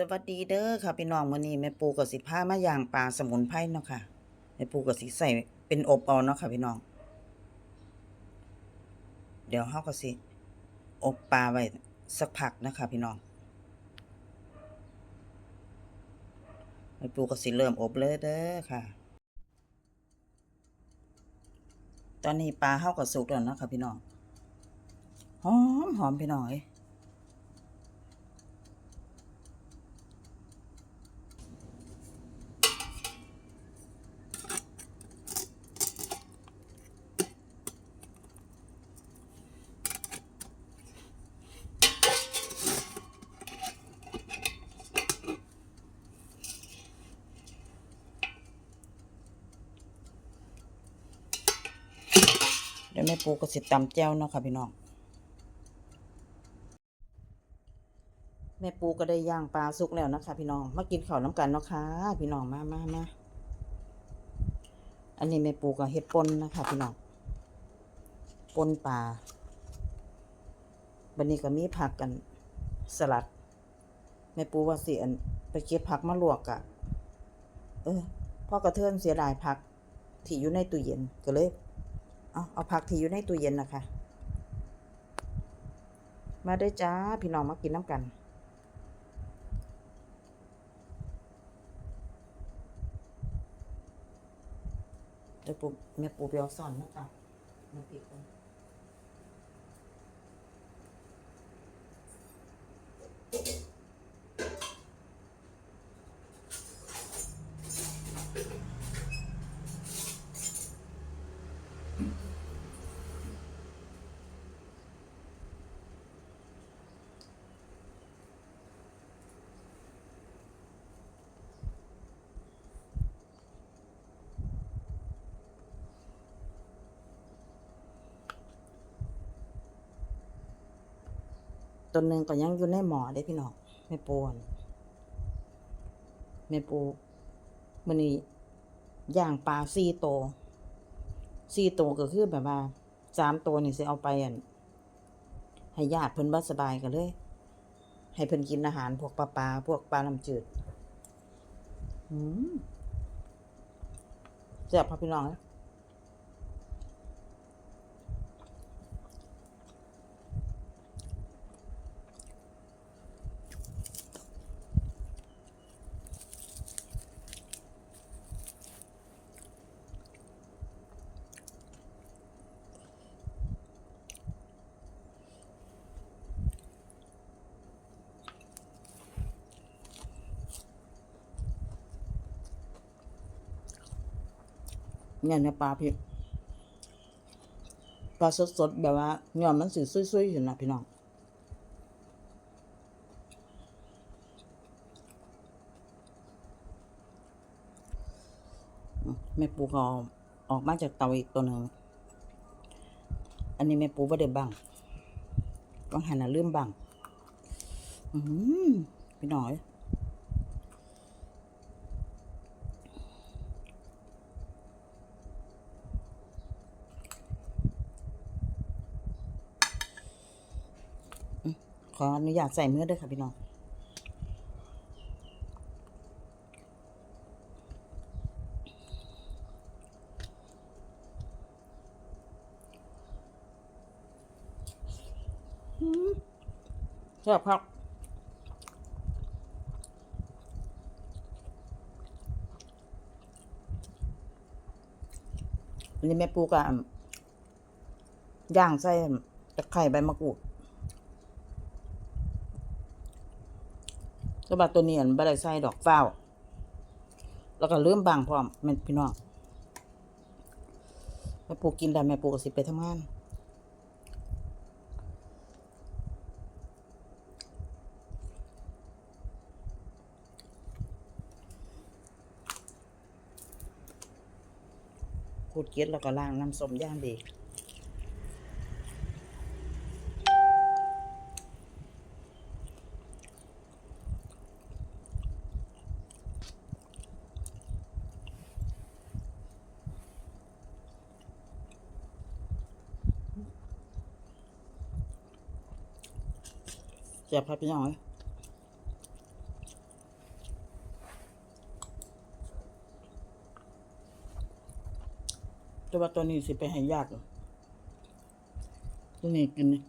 สวัสดีเด้อค่ะพี่น้องมื้อนี้แม่ปูก็สิพามาย่างปลาสมุนไพรเนาะค่ะแม่ปูก็สิใส่เป็นอบเอาเนาะค่ะพี่น้อง เดี๋ยวเฮาก็สิอบปลาไว้สักพักนะคะพี่น้องแม่ปูก็สิเริ่มอบเลยเด้อค่ะ ตอนนี้ปลาเฮาก็สุกแล้วเนาะค่ะพี่น้องหอมหอมพี่น้องเอ้ ยเดี๋ยวแม่ปูก็สิตำแจ่วเนาะค่ะพี่น้องแม่ปูก็ได้ย่างปลาสุกแล้วนะคะ พี่น้องมากินข้าวน้ำกันเนาะค่ะพี่น้องมามามาอันนี้แม่ปูก็เฮ็ดป่นนะคะ พี่น้องป่นปลาบันนี้ก็มีผักกันสลัดแม่ปูว่าสิอันไปเก็บผักมาลวกอะเออพ่อกระเทินเสียดายผักที่อยู่ในตู้เย็นก็เลย เอาเอาผักที่อยู่ในตู้เย็นนะคะ มาได้จ้า พี่น้องมากินน้ำกันเดี๋ยวปูแม่ปูไปเบลซอนนะจ๊ะมาติดกัน ตัวหนึ่งก็ยังอยู่ในหมอเด้พี่น้องแม่ปูนแม่ปูมันนี้ย่างปลาสี่โตวสี่โตก็คือแบบว่าสามตัวนี่สิเอาไปอันให้ญาติเพิ่นบ่สบายกันเลย ให้เพิ่นกินอาหารพวกปลาปลาพวกปลาน้ำจืดอืมแซ่บครับพี่น้องนะ เนี่ยเนี่ยปลาพี่ปลาสดๆแบบว่าเนื้อมันสิซุยๆอยู่นะพี่น้องแม่ปูก็ออกมาจากเตาอีกตัวหนึ่ง อันนี้แม่ปูบ่ได้บังต้องหันน่ะลืมบัง อืมพี่น้อย ขออนุญาตใส่เมือด้วยค่ะพี่น้องแซ่บครับอันนี้แม่ปูกับย่างใส่ตะไคร้ใบมะกรูด แล้วบัดตัวนี้อันบ่ได้ใส่ดอกฟ้าวแล้วก็เริ่มบางพร้อมแม่นพี่น้องแม่ปูกินได้แม่ปูก็สิไปทำงานขูดเกล็ดแล้วก็ล้างน้ำส้มย่างดี จ็บครับพี่น้องแต่ว่าตัวนี้สิไปให้ยากตัวนี้กินนี่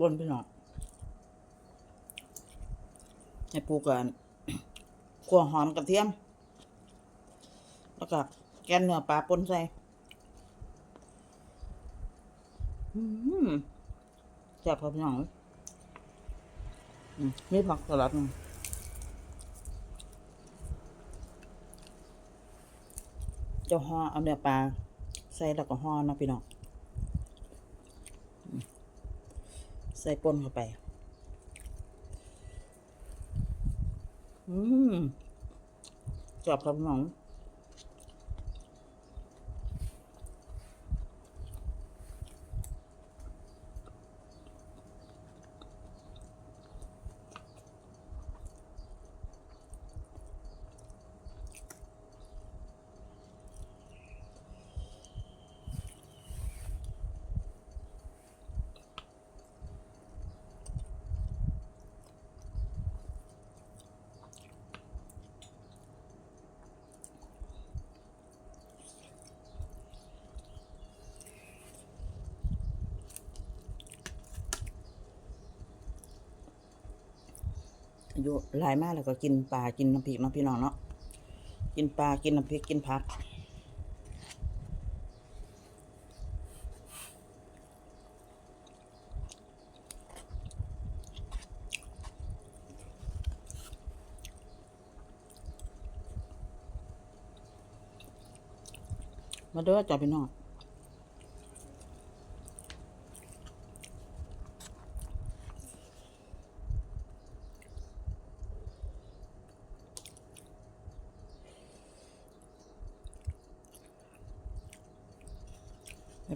บนไปหน่อย ให้ปูกันขั่วหอมกระเทียม แล้วก็แกนเนื้อปลาปนใส่อืมแซ่บครับพี่น้องมีผักสลัดนึงเจ้าห่อเอาเนื้อปลาใส่แล้วก็ห่อนะพี่น้อง ใส่ปนเข้าไป อืมแซ่บครับพี่น้อง อายุหลายมากแล้วก็กินปลากินน้ำพริกเนาะพี่น้องเนาะกินปลากินน้ำพริกกินผักมาเด้อจ้าพี่น้อง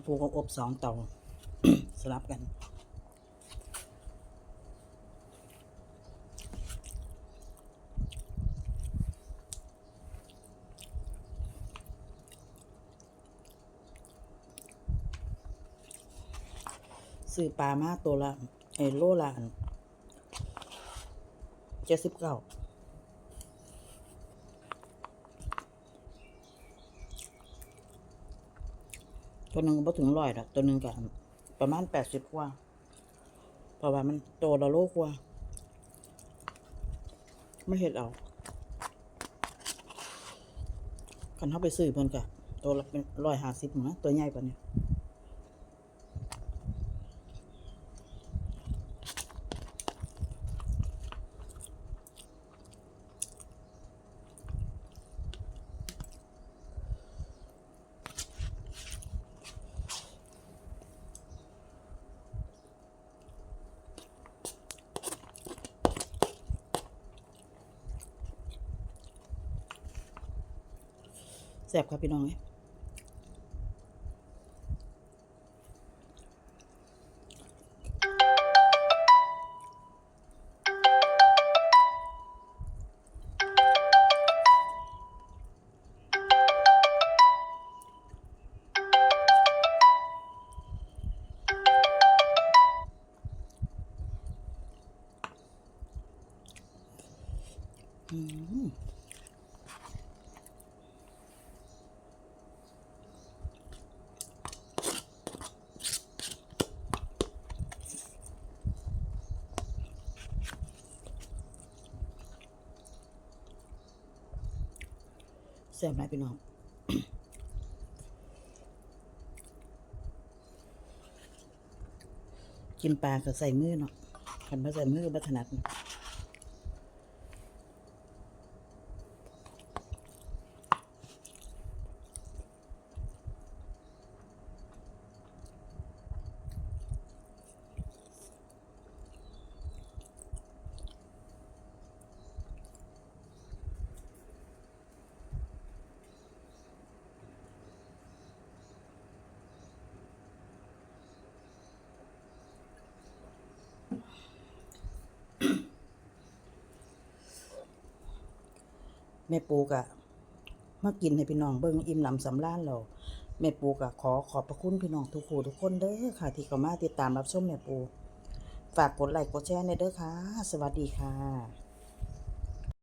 แม่ปูก็อบสองเตาสลับกันซื้อปลามาตัวละไอโลละเจ็ดสิบเก้า ตัวหนึ่งก็ถึงร้อยดอกตัวหนึ่งกับประมาณแปดสิบกว่าเพราะว่ามันโตละโลกว่าไม่เห็ดเอาคันเขาไปซื้อเพิ่นกะตัวละเป็นร้อยห้าสิบนะตัวใหญ่กว่านี้ ซ่บครับพี่น้องเอ้ยอืม ซ่บไหมพี่น้องกินปลาก็ใส่มือเนาะคันมาใส่มือก็บัถนัด แม่ปูกะมากินให้พี่น้องเบิ่งอิ่มหนำสำราญเราแม่ปูกะขอขอบพระคุณพี่น้องทุกคู่ทุกคนเด้อค่ะ ที่เข้ามาติดตามรับชมแม่ปู ฝากกดไลค์กดแชร์ในเด้อค่ะ สวัสดีค่ะ